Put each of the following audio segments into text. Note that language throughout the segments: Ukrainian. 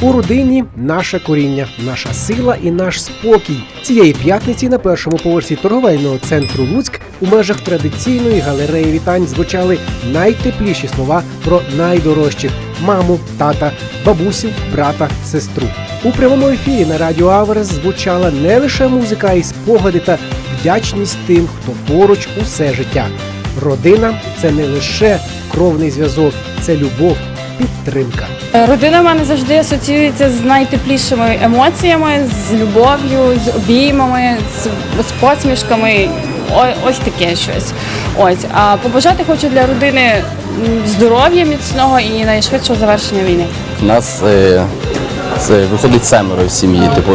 У родині наше коріння, наша сила і наш спокій. Цієї п'ятниці на першому поверсі торговельного центру Луцьк у межах традиційної галереї вітань звучали найтепліші слова про найдорожчих маму, тата, бабусю, брата, сестру. У прямому ефірі на радіо Аверс звучала не лише музика, й спогади та вдячність тим, хто поруч усе життя. Родина це не лише кровний зв'язок, це любов, підтримка. Е, Родина в мене завжди асоціюється з найтеплішими емоціями, з любов'ю, з обіймами, з, з посмішками. О- ось таке щось. Ось. А побажати хочу для родини здоров'я міцного і найшвидшого завершення війни. У нас е, це виходить семеро в сім'ї, типу,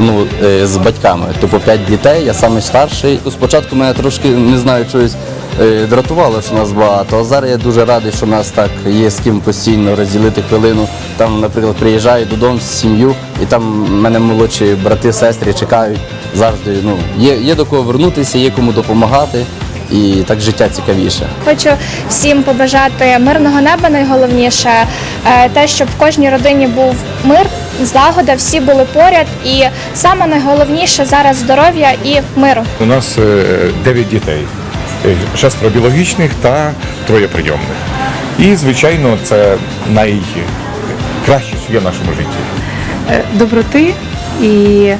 ну, е, з батьками. Типу п'ять дітей, я самий старший. Спочатку мене трошки не знаю, чогось е, дратувало, що нас багато. А зараз я дуже радий, що нас так є з ким постійно розділити хвилину. Там, наприклад, приїжджаю додому з сім'ю, і там мене молодші брати, сестри чекають завжди. Ну, є, є до кого вернутися, є кому допомагати, і так життя цікавіше. Хочу всім побажати мирного неба найголовніше, е, те, щоб в кожній родині був мир, злагода, всі були поряд. І саме найголовніше зараз здоров'я і миру. У нас е, дев'ять дітей, Е, шестеро біологічних та троє прийомних. І, звичайно, це найкраще, що є в нашому житті. доброти і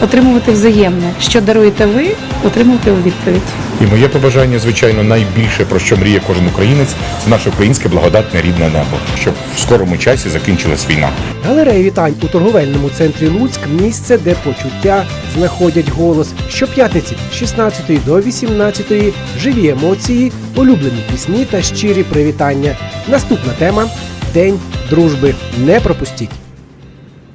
отримувати взаємне. Що даруєте ви, отримувати у відповідь. І моє побажання, звичайно, найбільше про що мріє кожен українець, це наше українське благодатне рідне небо, щоб в скорому часі закінчилась війна. Галерея вітань у торговельному центрі Луцьк місце, де почуття знаходять голос. Щоп'ятниці з 16 до 18 живі емоції, улюблені пісні та щирі привітання. Наступна тема День дружби. Не пропустіть.